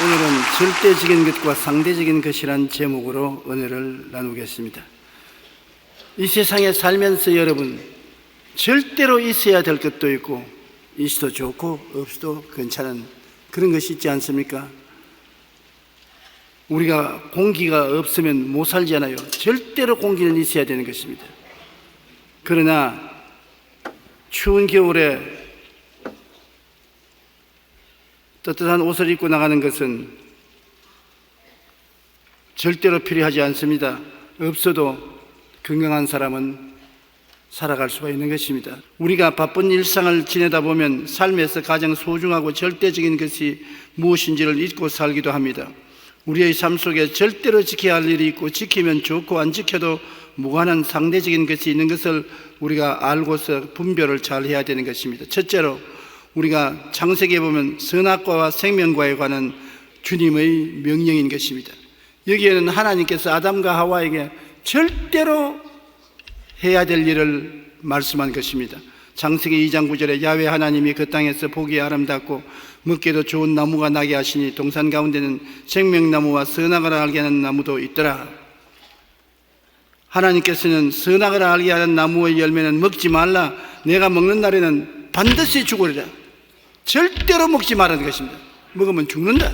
오늘은 절대적인 것과 상대적인 것이란 제목으로 은혜를 나누겠습니다. 이 세상에 살면서 여러분 절대로 있어야 될 것도 있고 있어도 좋고 없어도 괜찮은 그런 것이 있지 않습니까? 우리가 공기가 없으면 못 살잖아요. 절대로 공기는 있어야 되는 것입니다. 그러나 추운 겨울에 따뜻한 옷을 입고 나가는 것은 절대로 필요하지 않습니다. 없어도 건강한 사람은 살아갈 수가 있는 것입니다. 우리가 바쁜 일상을 지내다 보면 삶에서 가장 소중하고 절대적인 것이 무엇인지를 잊고 살기도 합니다. 우리의 삶 속에 절대로 지켜야 할 일이 있고 지키면 좋고 안 지켜도 무관한 상대적인 것이 있는 것을 우리가 알고서 분별을 잘 해야 되는 것입니다. 첫째로 우리가 창세기에 보면 선악과와 생명과에 관한 주님의 명령인 것입니다. 여기에는 하나님께서 아담과 하와에게 절대로 해야 될 일을 말씀한 것입니다. 창세기 2장 9절에 야외 하나님이 그 땅에서 보기에 아름답고 먹기도 좋은 나무가 나게 하시니 동산 가운데는 생명나무와 선악을 알게 하는 나무도 있더라. 하나님께서는 선악을 알게 하는 나무의 열매는 먹지 말라. 내가 먹는 날에는 반드시 죽으리라. 절대로 먹지 말라는 것입니다. 먹으면 죽는다.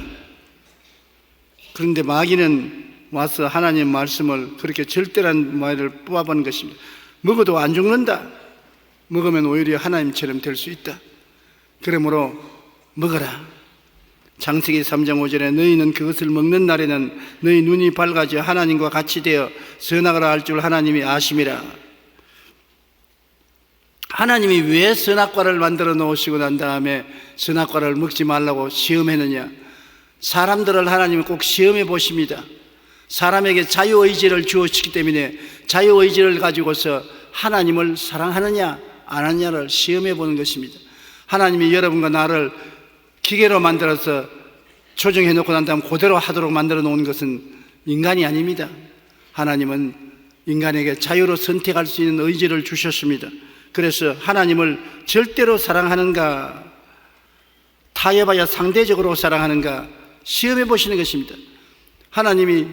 그런데 마귀는 와서 하나님 말씀을 그렇게 절대란 말을 뽑아본 것입니다. 먹어도 안 죽는다. 먹으면 오히려 하나님처럼 될 수 있다. 그러므로 먹어라. 창세기 3장 5절에 너희는 그것을 먹는 날에는 너희 눈이 밝아져 하나님과 같이 되어 선악을 알 줄 하나님이 아심이라. 하나님이 왜 선악과를 만들어 놓으시고 난 다음에 선악과를 먹지 말라고 시험했느냐? 사람들을 하나님이 꼭 시험해 보십니다. 사람에게 자유의지를 주었기 때문에 자유의지를 가지고서 하나님을 사랑하느냐 안 하느냐를 시험해 보는 것입니다. 하나님이 여러분과 나를 기계로 만들어서 조정해 놓고 난 다음 그대로 하도록 만들어 놓은 것은 인간이 아닙니다. 하나님은 인간에게 자유로 선택할 수 있는 의지를 주셨습니다. 그래서 하나님을 절대로 사랑하는가 타협하여 상대적으로 사랑하는가 시험해 보시는 것입니다. 하나님이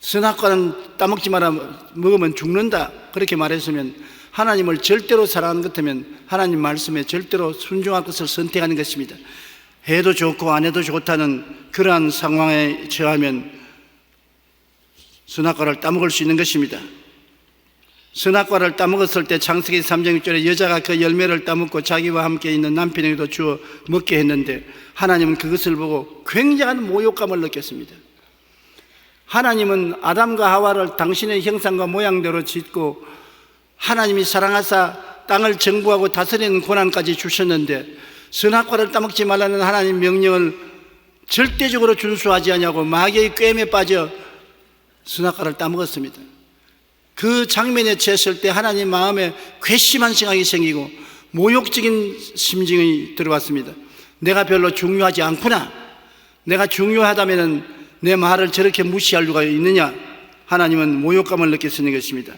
선악과는 따먹지 마라 먹으면 죽는다 그렇게 말했으면 하나님을 절대로 사랑하는 것 같으면 하나님 말씀에 절대로 순종할 것을 선택하는 것입니다. 해도 좋고 안 해도 좋다는 그러한 상황에 처하면 선악과를 따먹을 수 있는 것입니다. 선악과를 따먹었을 때 창세기 3장 6절에 여자가 그 열매를 따먹고 자기와 함께 있는 남편에게도 주어 먹게 했는데 하나님은 그것을 보고 굉장한 모욕감을 느꼈습니다. 하나님은 아담과 하와를 당신의 형상과 모양대로 짓고 하나님이 사랑하사 땅을 정부하고 다스리는 고난까지 주셨는데 선악과를 따먹지 말라는 하나님 명령을 절대적으로 준수하지 않냐고 마귀의 꿰매 빠져 선악과를 따먹었습니다. 그 장면에 처했을 때 하나님 마음에 괘씸한 생각이 생기고 모욕적인 심정이 들어왔습니다. 내가 별로 중요하지 않구나. 내가 중요하다면 내 말을 저렇게 무시할 수가 있느냐? 하나님은 모욕감을 느꼈는 것입니다.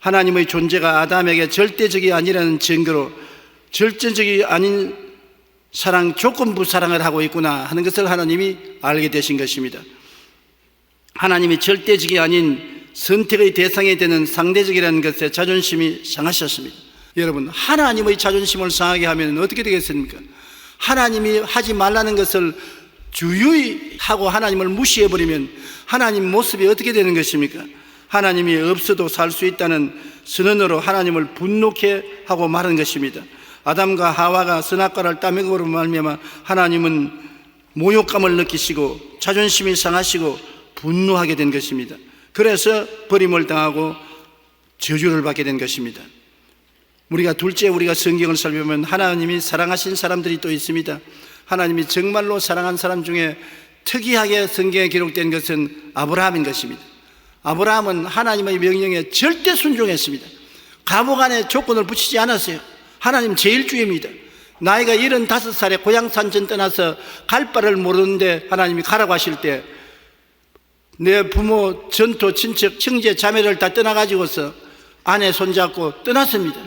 하나님의 존재가 아담에게 절대적이 아니라는 증거로 절대적이 아닌 사랑, 조건부 사랑을 하고 있구나 하는 것을 하나님이 알게 되신 것입니다. 하나님이 절대적이 아닌 선택의 대상이 되는 상대적이라는 것에 자존심이 상하셨습니다. 여러분, 하나님의 자존심을 상하게 하면 어떻게 되겠습니까? 하나님이 하지 말라는 것을 주유히 하고 하나님을 무시해버리면 하나님 모습이 어떻게 되는 것입니까? 하나님이 없어도 살 수 있다는 선언으로 하나님을 분노케 하고 말한 것입니다. 아담과 하와가 선악과를 따먹으로 말미암아 하나님은 모욕감을 느끼시고 자존심이 상하시고 분노하게 된 것입니다. 그래서 버림을 당하고 저주를 받게 된 것입니다. 우리가 둘째 우리가 성경을 살펴보면 하나님이 사랑하신 사람들이 또 있습니다. 하나님이 정말로 사랑한 사람 중에 특이하게 성경에 기록된 것은 아브라함인 것입니다. 아브라함은 하나님의 명령에 절대 순종했습니다. 감옥 안에 조건을 붙이지 않았어요. 하나님 제일주의입니다. 나이가 75살에 고향 산전 떠나서 갈 바를 모르는데 하나님이 가라고 하실 때 내 부모, 전토, 친척, 형제, 자매를 다 떠나가지고서 아내 손잡고 떠났습니다.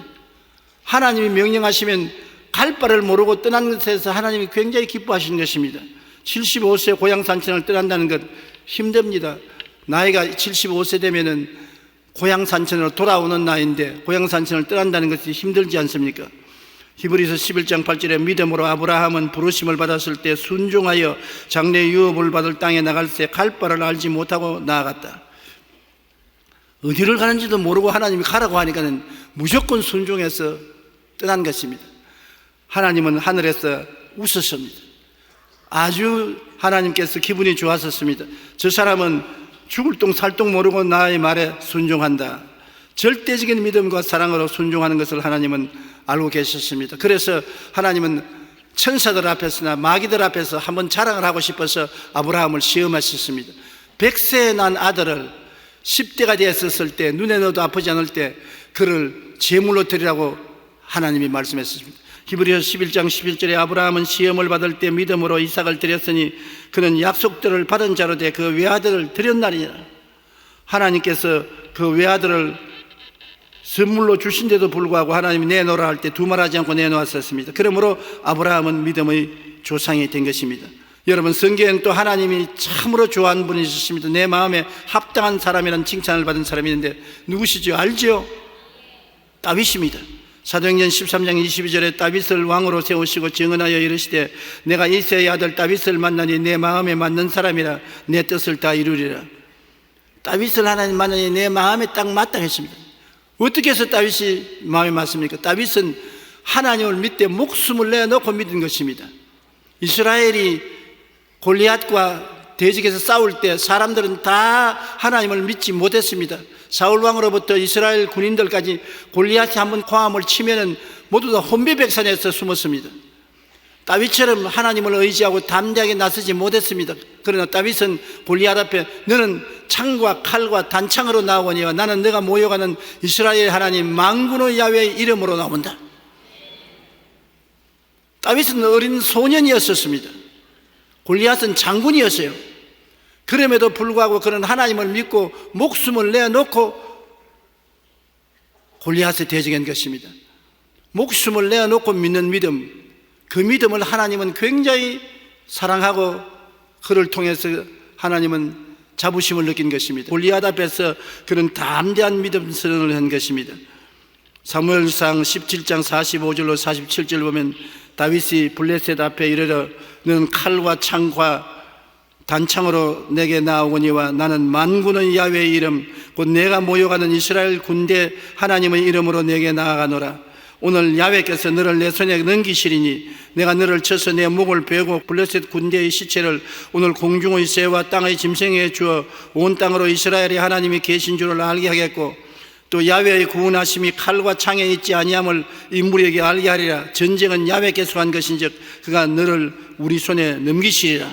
하나님이 명령하시면 갈 바를 모르고 떠난 것에서 하나님이 굉장히 기뻐하시는 것입니다. 75세 고향 산천을 떠난다는 것 힘듭니다. 나이가 75세 되면은 고향 산천으로 돌아오는 나이인데 고향 산천을 떠난다는 것이 힘들지 않습니까? 히브리서 11장 8절에 믿음으로 아브라함은 부르심을 받았을 때 순종하여 장래 유업을 받을 땅에 나갈 때 갈 바를 알지 못하고 나아갔다. 어디를 가는지도 모르고 하나님이 가라고 하니까는 무조건 순종해서 떠난 것입니다. 하나님은 하늘에서 웃으십니다. 아주 하나님께서 기분이 좋았었습니다. 저 사람은 죽을 똥 살 똥 모르고 나의 말에 순종한다. 절대적인 믿음과 사랑으로 순종하는 것을 하나님은 알고 계셨습니다. 그래서 하나님은 천사들 앞에서나 마귀들 앞에서 한번 자랑을 하고 싶어서 아브라함을 시험하셨습니다. 백세에 난 아들을 10대가 되었을 때 눈에 넣어도 아프지 않을 때 그를 제물로 드리라고 하나님이 말씀했습니다. 히브리서 11장 11절에 아브라함은 시험을 받을 때 믿음으로 이삭을 드렸으니 그는 약속들을 받은 자로 돼그 외아들을 드렸나니라. 하나님께서 그 외아들을 선물로 주신데도 불구하고 하나님이 내놓으라 할 때 두말하지 않고 내놓았었습니다. 그러므로 아브라함은 믿음의 조상이 된 것입니다. 여러분 성경에는 또 하나님이 참으로 좋아하는 분이 있으십니다. 내 마음에 합당한 사람이라는 칭찬을 받은 사람이 있는데 누구시죠? 알죠? 다윗입니다. 사도행전 13장 22절에 다윗을 왕으로 세우시고 증언하여 이르시되 내가 이세의 아들 다윗을 만나니 내 마음에 맞는 사람이라 내 뜻을 다 이루리라. 다윗을 하나님 만나니 내 마음에 딱 마땅했습니다. 어떻게 해서 다윗이 마음에 맞습니까? 다윗은 하나님을 믿되 목숨을 내놓고 믿은 것입니다. 이스라엘이 골리앗과 대적에서 싸울 때 사람들은 다 하나님을 믿지 못했습니다. 사울 왕으로부터 이스라엘 군인들까지 골리앗이 한번 광함을 치면은 모두 다 혼비백산에서 숨었습니다. 다윗처럼 하나님을 의지하고 담대하게 나서지 못했습니다. 그러나 다윗은 골리앗 앞에 너는 창과 칼과 단창으로 나오거니와 나는 내가 모여가는 이스라엘 하나님 망군의 야외의 이름으로 나온다. 다윗은 어린 소년이었었습니다. 골리앗은 장군이었어요. 그럼에도 불구하고 그는 하나님을 믿고 목숨을 내놓고 골리앗에 대적한 것입니다. 목숨을 내놓고 믿는 믿음, 그 믿음을 하나님은 굉장히 사랑하고 그를 통해서 하나님은 자부심을 느낀 것입니다. 골리앗 앞에서 그는 담대한 믿음 선언을 한 것입니다. 사무엘상 17장 45절로 47절 보면 다윗이 블레셋 앞에 이르러 너는 칼과 창과 단창으로 내게 나오거니와 나는 만군의 야외의 이름 곧 내가 모여가는 이스라엘 군대 하나님의 이름으로 내게 나아가노라 오늘 야외께서 너를 내 손에 넘기시리니 내가 너를 쳐서 내 목을 베고 블레셋 군대의 시체를 오늘 공중의 새와 땅의 짐승에 주어 온 땅으로 이스라엘의 하나님이 계신 줄을 알게 하겠고 또 야외의 구원하심이 칼과 창에 있지 아니함을 인물에게 알게 하리라 전쟁은 야외께서 한 것인즉 그가 너를 우리 손에 넘기시리라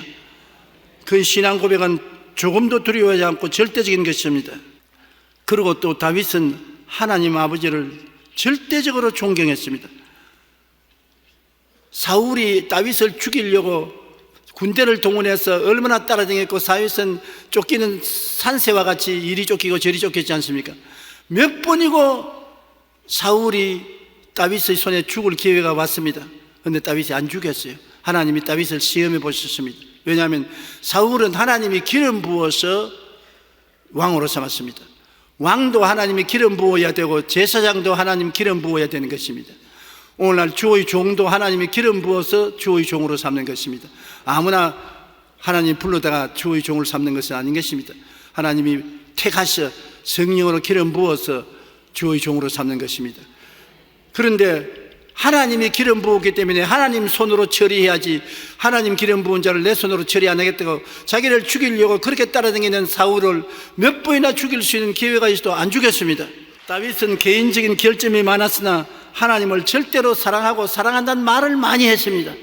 그 신앙 고백은 조금도 두려워하지 않고 절대적인 것입니다. 그리고 또 다윗은 하나님 아버지를 절대적으로 존경했습니다. 사울이 다윗을 죽이려고 군대를 동원해서 얼마나 따라다녔고 다윗은 쫓기는 산새와 같이 이리 쫓기고 저리 쫓겼지 않습니까? 몇 번이고 사울이 다윗의 손에 죽을 기회가 왔습니다. 그런데 다윗이 안 죽였어요. 하나님이 다윗을 시험해 보셨습니다. 왜냐하면 사울은 하나님이 기름 부어서 왕으로 삼았습니다. 왕도 하나님이 기름 부어야 되고 제사장도 하나님 기름 부어야 되는 것입니다. 오늘날 주의 종도 하나님이 기름 부어서 주의 종으로 삼는 것입니다. 아무나 하나님 불러다가 주의 종을 삼는 것은 아닌 것입니다. 하나님이 택하셔 성령으로 기름 부어서 주의 종으로 삼는 것입니다. 그런데 하나님이 기름 부었기 때문에 하나님 손으로 처리해야지 하나님 기름 부은 자를 내 손으로 처리 안 하겠다고 자기를 죽이려고 그렇게 따라다니는 사울을 몇 번이나 죽일 수 있는 기회가 있어도 안 죽였습니다. 다윗은 개인적인 결점이 많았으나 하나님을 절대로 사랑하고 사랑한다는 말을 많이 했습니다.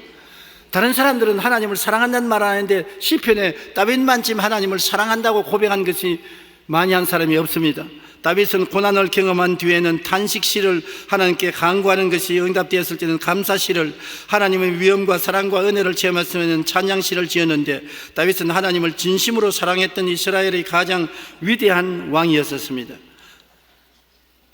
다른 사람들은 하나님을 사랑한다는 말을 하는데 시편에 다윗만 지금 하나님을 사랑한다고 고백한 것이 많이 한 사람이 없습니다. 다윗은 고난을 경험한 뒤에는 탄식시를 하나님께 간구하는 것이 응답되었을 때는 감사시를 하나님의 위엄과 사랑과 은혜를 체험했으면 찬양시를 지었는데 다윗은 하나님을 진심으로 사랑했던 이스라엘의 가장 위대한 왕이었었습니다.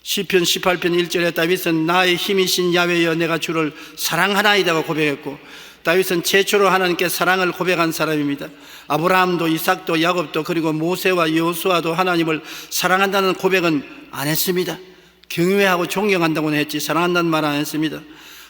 시편 18편 1절에 다윗은 나의 힘이신 야외여 내가 주를 사랑하나이다고 고백했고 다윗은 최초로 하나님께 사랑을 고백한 사람입니다. 아브라함도 이삭도 야곱도 그리고 모세와 여호수아도 하나님을 사랑한다는 고백은 안 했습니다. 경외하고 존경한다고는 했지 사랑한다는 말 안 했습니다.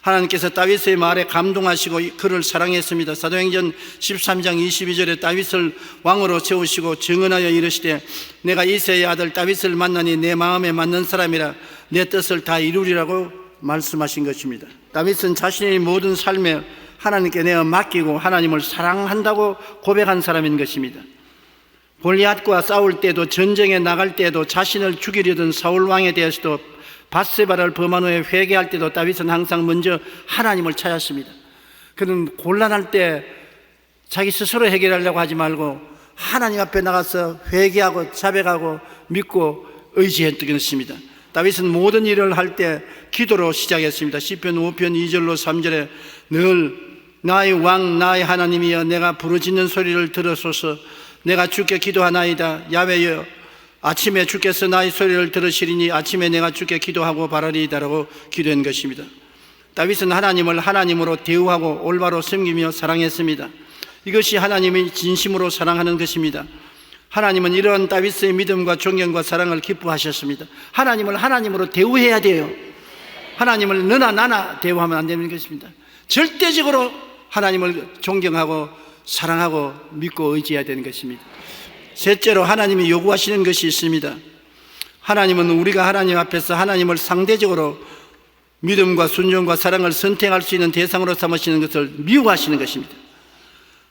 하나님께서 다윗의 말에 감동하시고 그를 사랑했습니다. 사도행전 13장 22절에 다윗을 왕으로 세우시고 증언하여 이르시되 내가 이세의 아들 다윗을 만나니 내 마음에 맞는 사람이라 내 뜻을 다 이루리라고 말씀하신 것입니다. 다윗은 자신의 모든 삶에 하나님께 내어 맡기고 하나님을 사랑한다고 고백한 사람인 것입니다. 골리앗과 싸울 때도 전쟁에 나갈 때도 자신을 죽이려던 사울 왕에 대해서도 바세바를 범한 후에 회개할 때도 다윗은 항상 먼저 하나님을 찾았습니다. 그는 곤란할 때 자기 스스로 해결하려고 하지 말고 하나님 앞에 나가서 회개하고 자백하고 믿고 의지했던 것입니다. 다윗은 모든 일을 할 때 기도로 시작했습니다. 시편 5편 2절로 3절에 늘 나의 왕 나의 하나님이여 내가 부르짖는 소리를 들으소서 내가 주께 기도하나이다 야외여 아침에 주께서 나의 소리를 들으시리니 아침에 내가 주께 기도하고 바라리이다라고 기도한 것입니다. 다윗은 하나님을 하나님으로 대우하고 올바로 섬기며 사랑했습니다. 이것이 하나님이 진심으로 사랑하는 것입니다. 하나님은 이러한 다윗의 믿음과 존경과 사랑을 기뻐하셨습니다. 하나님을 하나님으로 대우해야 돼요. 하나님을 너나 나나 대우하면 안 되는 것입니다. 절대적으로 하나님을 존경하고 사랑하고 믿고 의지해야 되는 것입니다. 셋째로 하나님이 요구하시는 것이 있습니다. 하나님은 우리가 하나님 앞에서 하나님을 상대적으로 믿음과 순종과 사랑을 선택할 수 있는 대상으로 삼으시는 것을 미워하시는 것입니다.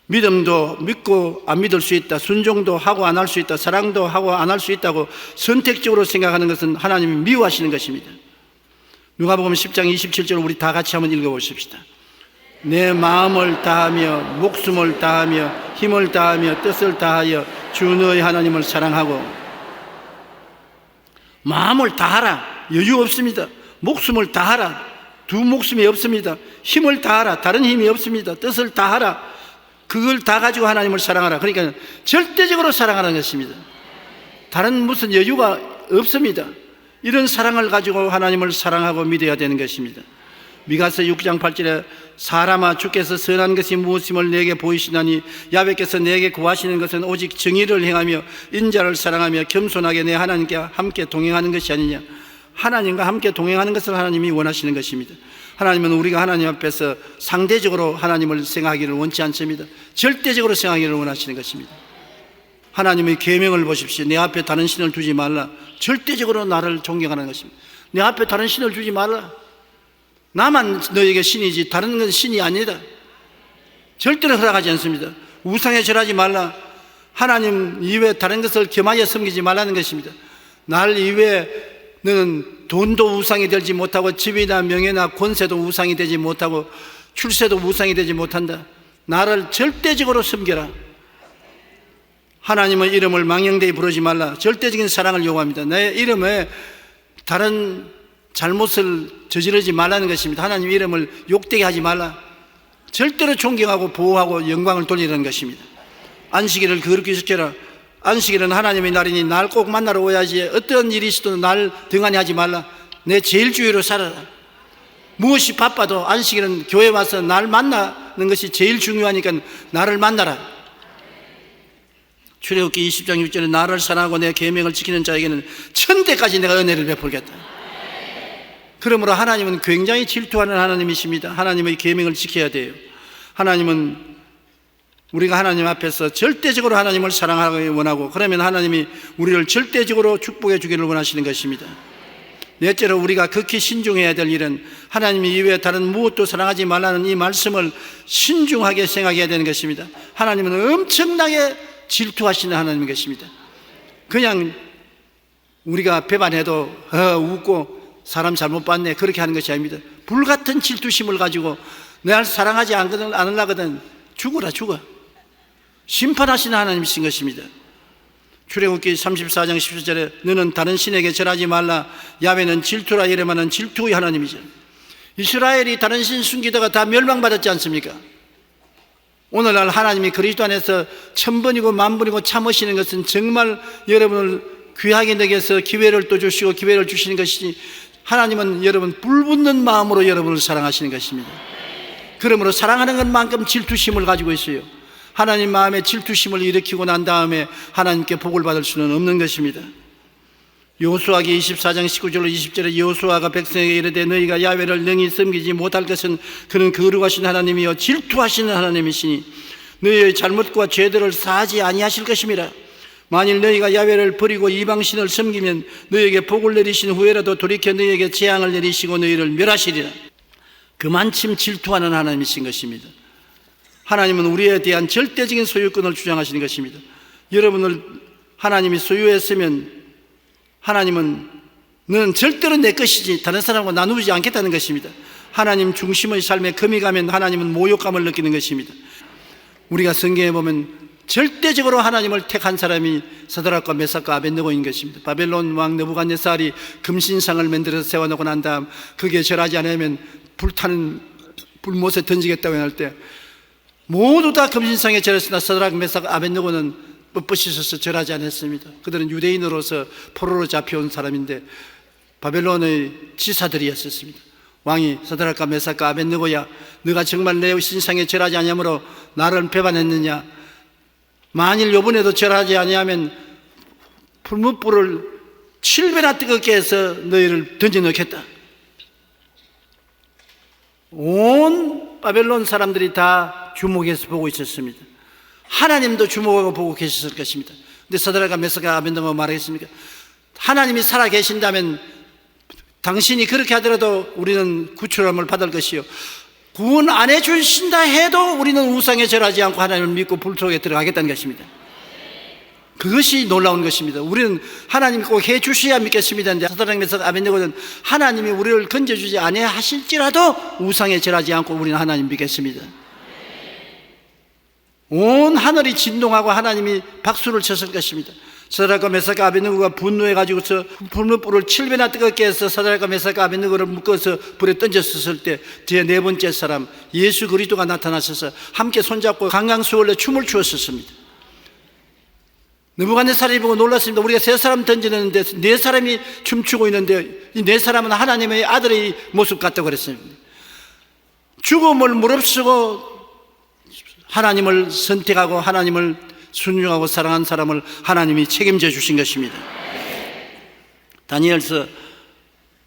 믿음도 믿고 안 믿을 수 있다. 순종도 하고 안 할 수 있다. 사랑도 하고 안 할 수 있다고 선택적으로 생각하는 것은 하나님이 미워하시는 것입니다. 누가복음 10장 27절 우리 다 같이 한번 읽어 보십시다. 내 마음을 다하며 목숨을 다하며 힘을 다하며 뜻을 다하여 주 너의 하나님을 사랑하고 마음을 다하라 여유 없습니다. 목숨을 다하라 두 목숨이 없습니다. 힘을 다하라 다른 힘이 없습니다. 뜻을 다하라 그걸 다 가지고 하나님을 사랑하라. 그러니까 절대적으로 사랑하는 것입니다. 다른 무슨 여유가 없습니다. 이런 사랑을 가지고 하나님을 사랑하고 믿어야 되는 것입니다. 미가서 6장 8절에 사람아 주께서 선한 것이 무엇임을 내게 보이시나니 야베께서 내게 구하시는 것은 오직 정의를 행하며 인자를 사랑하며 겸손하게 내 하나님께 함께 동행하는 것이 아니냐. 하나님과 함께 동행하는 것을 하나님이 원하시는 것입니다. 하나님은 우리가 하나님 앞에서 상대적으로 하나님을 생각하기를 원치 않습니다. 절대적으로 생각하기를 원하시는 것입니다. 하나님의 계명을 보십시오. 내 앞에 다른 신을 두지 말라. 절대적으로 나를 존경하는 것입니다. 내 앞에 다른 신을 두지 말라 나만 너에게 신이지 다른 건 신이 아니다. 절대로 허락하지 않습니다. 우상에 절하지 말라. 하나님 이외 다른 것을 겸하여 섬기지 말라는 것입니다. 날 이외에 너는 돈도 우상이 되지 못하고 집이나 명예나 권세도 우상이 되지 못하고 출세도 우상이 되지 못한다. 나를 절대적으로 섬겨라. 하나님의 이름을 망령되이 부르지 말라. 절대적인 사랑을 요구합니다. 내 이름에 다른 잘못을 저지르지 말라는 것입니다. 하나님 이름을 욕되게 하지 말라. 절대로 존경하고 보호하고 영광을 돌리는 것입니다. 안식일을 그렇게 지켜라. 안식일은 하나님의 날이니 날 꼭 만나러 오야지. 어떤 일이 있어도 날 등한히 하지 말라. 내 제일 주의로 살아라. 무엇이 바빠도 안식일은 교회 와서 날 만나는 것이 제일 중요하니까 나를 만나라. 출애굽기 20장 6절에 나를 사랑하고 내 계명을 지키는 자에게는 천대까지 내가 은혜를 베풀겠다. 그러므로 하나님은 굉장히 질투하는 하나님이십니다. 하나님의 계명을 지켜야 돼요. 하나님은 우리가 하나님 앞에서 절대적으로 하나님을 사랑하기 원하고 그러면 하나님이 우리를 절대적으로 축복해 주기를 원하시는 것입니다. 넷째로 우리가 극히 신중해야 될 일은 하나님 이외에 다른 무엇도 사랑하지 말라는 이 말씀을 신중하게 생각해야 되는 것입니다. 하나님은 엄청나게 질투하시는 하나님인 것입니다. 그냥 우리가 배반해도 어, 웃고 사람 잘못 봤네. 그렇게 하는 것이 아닙니다. 불같은 질투심을 가지고 날 사랑하지 않으려거든 죽어라 죽어. 심판하시는 하나님이신 것입니다. 출애굽기 34장 17절에 너는 다른 신에게 절하지 말라. 야훼는 질투라 이름하는 질투의 하나님이죠. 이스라엘이 다른 신 숨기다가 다 멸망받았지 않습니까? 오늘날 하나님이 그리스도 안에서 천번이고 만번이고 참으시는 것은 정말 여러분을 귀하게 내게서 기회를 또 주시고 기회를 주시는 것이지 하나님은 여러분 불붙는 마음으로 여러분을 사랑하시는 것입니다. 그러므로 사랑하는 것만큼 질투심을 가지고 있어요. 하나님 마음에 질투심을 일으키고 난 다음에 하나님께 복을 받을 수는 없는 것입니다. 요수아기 24장 19절로 20절에 요수아가 백성에게 이르되 너희가 야훼를 능히 섬기지 못할 것은 그는 거룩하신 하나님이요 질투하시는 하나님이시니 너희의 잘못과 죄들을 사하지 아니하실 것임이라 만일 너희가 야훼를 버리고 이방신을 섬기면 너희에게 복을 내리신 후에라도 돌이켜 너희에게 재앙을 내리시고 너희를 멸하시리라 그만침 질투하는 하나님이신 것입니다 하나님은 우리에 대한 절대적인 소유권을 주장하시는 것입니다 여러분을 하나님이 소유했으면 하나님은 너는 절대로 내 것이지 다른 사람과 나누지 않겠다는 것입니다. 하나님 중심의 삶에 금이 가면 하나님은 모욕감을 느끼는 것입니다. 우리가 성경에 보면 절대적으로 하나님을 택한 사람이 사드락과 메삭과 아벤느고인 것입니다. 바벨론 왕 느부갓네살이 금신상을 만들어서 세워놓고 난 다음 그게 절하지 않으면 불타는 불못에 던지겠다고 할 때 모두 다 금신상에 절했으나 사드락 메삭 아벤느고는 뻣뻣이 서서 절하지 않았습니다. 그들은 유대인으로서 포로로 잡혀온 사람인데 바벨론의 지사들이었습니다. 왕이 사드락과 메삭과 아벤느고야 너가 정말 내 신상에 절하지 아니하므로 나를 배반했느냐 만일 요번에도 절하지 아니하면 풀무불을 7배나 뜨겁게 해서 너희를 던져 넣겠다. 온 바벨론 사람들이 다 주목해서 보고 있었습니다. 하나님도 주목하고 보고 계셨을 것입니다. 근데 사드라가 메사가 아벤도가 말하겠습니까? 하나님이 살아 계신다면 당신이 그렇게 하더라도 우리는 구출함을 받을 것이요. 구원 안 해주신다 해도 우리는 우상에 절하지 않고 하나님을 믿고 불 속에 들어가겠다는 것입니다. 그것이 놀라운 것입니다. 우리는 하나님이 꼭 해주셔야 믿겠습니다. 근데 사드락에서 아벤도고는 하나님이 우리를 건져주지 아니하실지라도 우상에 절하지 않고 우리는 하나님 믿겠습니다. 온 하늘이 진동하고 하나님이 박수를 쳤을 것입니다. 사드락과 메사가 아벤느고가 분노해 가지고서 불문불을 7배나 뜨겁게 해서 사드락과 메사가 아벤느고를 묶어서 불에 던졌을 때 뒤에 네 번째 사람 예수 그리스도가 나타나셔서 함께 손잡고 강강수월래 춤을 추었었습니다. 느부갓네살이 보고 놀랐습니다. 우리가 세 사람 던지는데 네 사람이 춤추고 있는데 이 네 사람은 하나님의 아들의 모습 같다고 그랬습니다. 죽음을 무릅쓰고 하나님을 선택하고 하나님을 순종하고 사랑한 사람을 하나님이 책임져 주신 것입니다. 다니엘서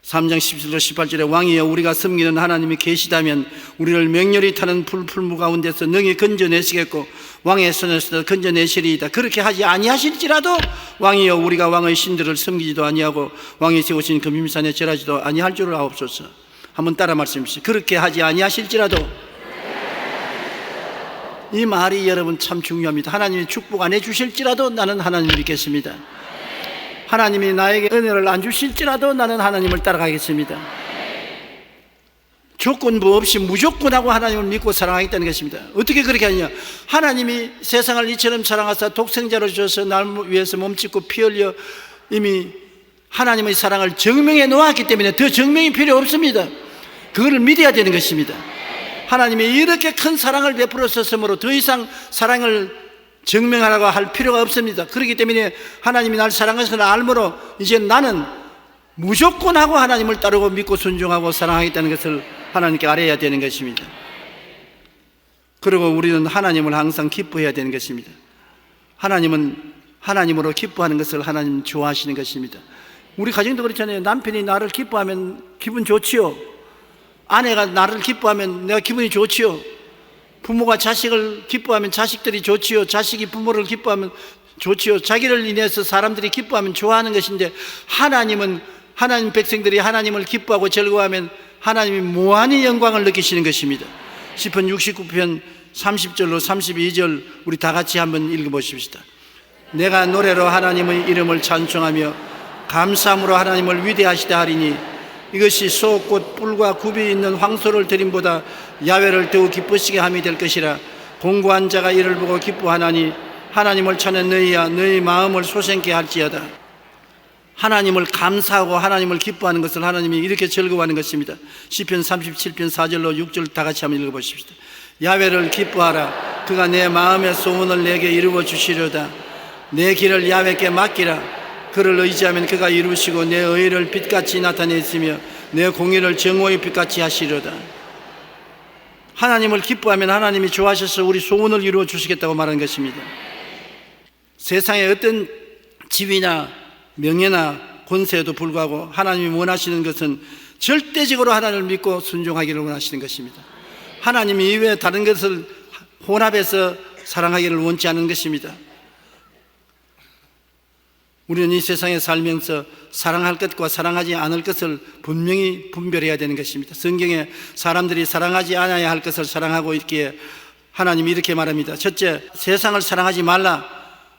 3장 17절 18절에 왕이여 우리가 섬기는 하나님이 계시다면 우리를 맹렬히 타는 풀풀무 가운데서 능히 건져내시겠고 왕의 손에서 건져내시리이다. 그렇게 하지 아니하실지라도 왕이여 우리가 왕의 신들을 섬기지도 아니하고 왕이 세우신 금임산에 절하지도 아니할 줄을 아옵소서. 한번 따라 말씀해 주시죠 그렇게 하지 아니하실지라도 이 말이 여러분 참 중요합니다. 하나님이 축복 안 해주실지라도 나는 하나님을 믿겠습니다. 하나님이 나에게 은혜를 안 주실지라도 나는 하나님을 따라가겠습니다. 조건부 없이 무조건하고 하나님을 믿고 사랑하겠다는 것입니다. 어떻게 그렇게 하냐? 하나님이 세상을 이처럼 사랑하사 독생자를 주셔서 날 위해서 몸짓고 피 흘려 이미 하나님의 사랑을 증명해 놓았기 때문에 더 증명이 필요 없습니다. 그거를 믿어야 되는 것입니다. 하나님이 이렇게 큰 사랑을 베풀었으므로 더 이상 사랑을 증명하라고 할 필요가 없습니다. 그렇기 때문에 하나님이 날 사랑하시는 알므로 이제 나는 무조건 하고 하나님을 따르고 믿고 순종하고 사랑하겠다는 것을 하나님께 알아야 되는 것입니다. 그리고 우리는 하나님을 항상 기뻐해야 되는 것입니다. 하나님은 하나님으로 기뻐하는 것을 하나님 좋아하시는 것입니다. 우리 가정도 그렇잖아요. 남편이 나를 기뻐하면 기분 좋지요. 아내가 나를 기뻐하면 내가 기분이 좋지요. 부모가 자식을 기뻐하면 자식들이 좋지요. 자식이 부모를 기뻐하면 좋지요. 자기를 인해서 사람들이 기뻐하면 좋아하는 것인데 하나님은 하나님 백성들이 하나님을 기뻐하고 즐거워하면 하나님이 무한히 영광을 느끼시는 것입니다. 시편 69편 30절로 32절 우리 다 같이 한번 읽어 보십시다. 내가 노래로 하나님의 이름을 찬송하며 감사함으로 하나님을 위대하시다 하리니 이것이 소꽃 뿔과 굽이 있는 황소를 드림보다 야외를 더욱 기쁘시게 함이 될 것이라 공고한 자가 이를 보고 기뻐하나니 하나님을 찾는 너희야 너희 마음을 소생케 할지어다. 하나님을 감사하고 하나님을 기뻐하는 것을 하나님이 이렇게 즐거워하는 것입니다. 시편 37편 4절로 6절 다 같이 한번 읽어보십시다. 야외를 기뻐하라. 그가 내 마음의 소원을 내게 이루어 주시려다. 내 길을 야외께 맡기라 그를 의지하면 그가 이루시고 내 의를 빛같이 나타내시며 내 공의를 정오의 빛같이 하시려다. 하나님을 기뻐하면 하나님이 좋아하셔서 우리 소원을 이루어 주시겠다고 말하는 것입니다. 세상의 어떤 지위나 명예나 권세에도 불구하고 하나님이 원하시는 것은 절대적으로 하나님을 믿고 순종하기를 원하시는 것입니다. 하나님 이외에 다른 것을 혼합해서 사랑하기를 원치 않은 것입니다. 우리는 이 세상에 살면서 사랑할 것과 사랑하지 않을 것을 분명히 분별해야 되는 것입니다. 성경에 사람들이 사랑하지 않아야 할 것을 사랑하고 있기에 하나님이 이렇게 말합니다. 첫째, 세상을 사랑하지 말라.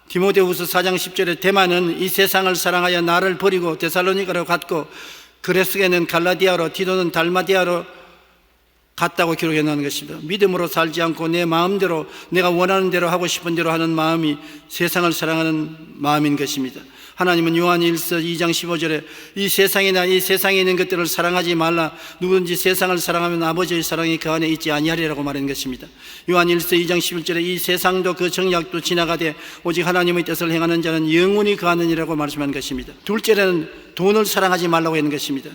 디모데후서 4장 10절에 대만은 이 세상을 사랑하여 나를 버리고 데살로니가로 갔고 그레스게는 갈라디아로 디도는 달마디아로 갔다고 기록해 놓은 것입니다. 믿음으로 살지 않고 내 마음대로 내가 원하는 대로 하고 싶은 대로 하는 마음이 세상을 사랑하는 마음인 것입니다. 하나님은 요한 1서 2장 15절에 이 세상이나 이 세상에 있는 것들을 사랑하지 말라 누구든지 세상을 사랑하면 아버지의 사랑이 그 안에 있지 아니하리라고 말한 것입니다. 요한 1서 2장 11절에 이 세상도 그 정약도 지나가되 오직 하나님의 뜻을 행하는 자는 영원히 그하느니라고 말씀한 것입니다. 둘째는 돈을 사랑하지 말라고 하는 것입니다.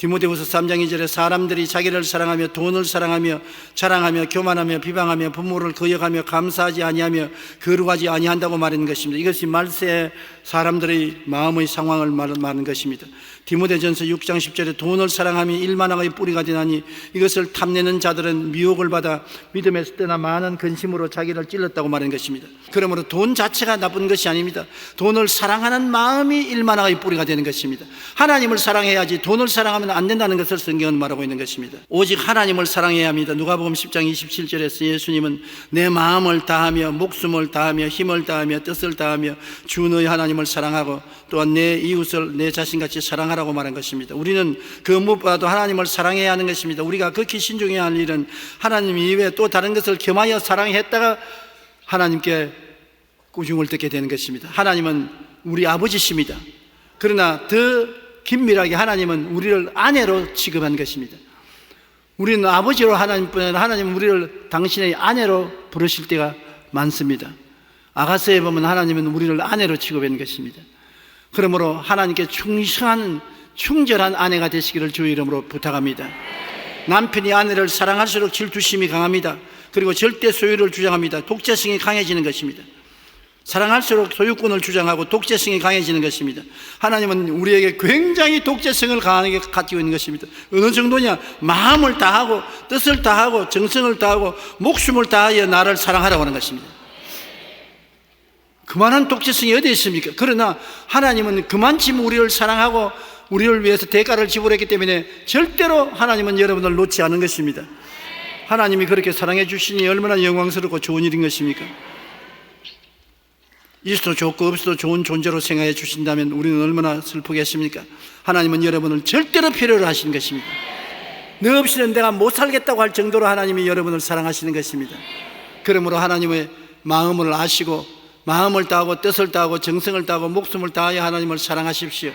디모데후서 3장 2절에 사람들이 자기를 사랑하며 돈을 사랑하며 자랑하며 교만하며 비방하며 부모를 거역하며 감사하지 아니하며 거룩하지 아니한다고 말하는 것입니다. 이것이 말세의 사람들의 마음의 상황을 말하는 것입니다. 디모데전서 6장 10절에 돈을 사랑함이 일만왕의 뿌리가 되나니 이것을 탐내는 자들은 미혹을 받아 믿음에서 떠나 많은 근심으로 자기를 찔렀다고 말하는 것입니다. 그러므로 돈 자체가 나쁜 것이 아닙니다. 돈을 사랑하는 마음이 일만왕의 뿌리가 되는 것입니다. 하나님을 사랑해야지 돈을 사랑하면 안 된다는 것을 성경은 말하고 있는 것입니다. 오직 하나님을 사랑해야 합니다. 누가복음 10장 27절에서 예수님은 내 마음을 다하며 목숨을 다하며 힘을 다하며 뜻을 다하며 주 너의 하나님을 사랑하고 또한 내 이웃을 내 자신같이 사랑하라고 말한 것입니다. 우리는 그 무엇보다도 하나님을 사랑해야 하는 것입니다. 우리가 극히 신중해야 할 일은 하나님 이외에 또 다른 것을 겸하여 사랑했다가 하나님께 꾸중을 듣게 되는 것입니다. 하나님은 우리 아버지십니다. 그러나 더 긴밀하게 하나님은 우리를 아내로 취급한 것입니다. 우리는 아버지로 하나님뿐 아니라 하나님은 우리를 당신의 아내로 부르실 때가 많습니다. 아가서에 보면 하나님은 우리를 아내로 취급한 것입니다. 그러므로 하나님께 충성한 충절한 아내가 되시기를 주의 이름으로 부탁합니다. 남편이 아내를 사랑할수록 질투심이 강합니다. 그리고 절대 소유를 주장합니다. 독재성이 강해지는 것입니다. 사랑할수록 소유권을 주장하고 독재성이 강해지는 것입니다. 하나님은 우리에게 굉장히 독재성을 강하게 가지고 있는 것입니다. 어느 정도냐? 마음을 다하고 뜻을 다하고 정성을 다하고 목숨을 다하여 나를 사랑하라고 하는 것입니다. 그만한 독재성이 어디 있습니까? 그러나 하나님은 그만치 우리를 사랑하고 우리를 위해서 대가를 지불했기 때문에 절대로 하나님은 여러분을 놓지 않은 것입니다. 하나님이 그렇게 사랑해 주시니 얼마나 영광스럽고 좋은 일인 것입니까? 있어도 좋고 없어도 좋은 존재로 생각해 주신다면 우리는 얼마나 슬프겠습니까? 하나님은 여러분을 절대로 필요로 하시는 것입니다. 너 없이는 내가 못 살겠다고 할 정도로 하나님이 여러분을 사랑하시는 것입니다. 그러므로 하나님의 마음을 아시고 마음을 다하고 뜻을 다하고 정성을 다하고 목숨을 다하여 하나님을 사랑하십시오.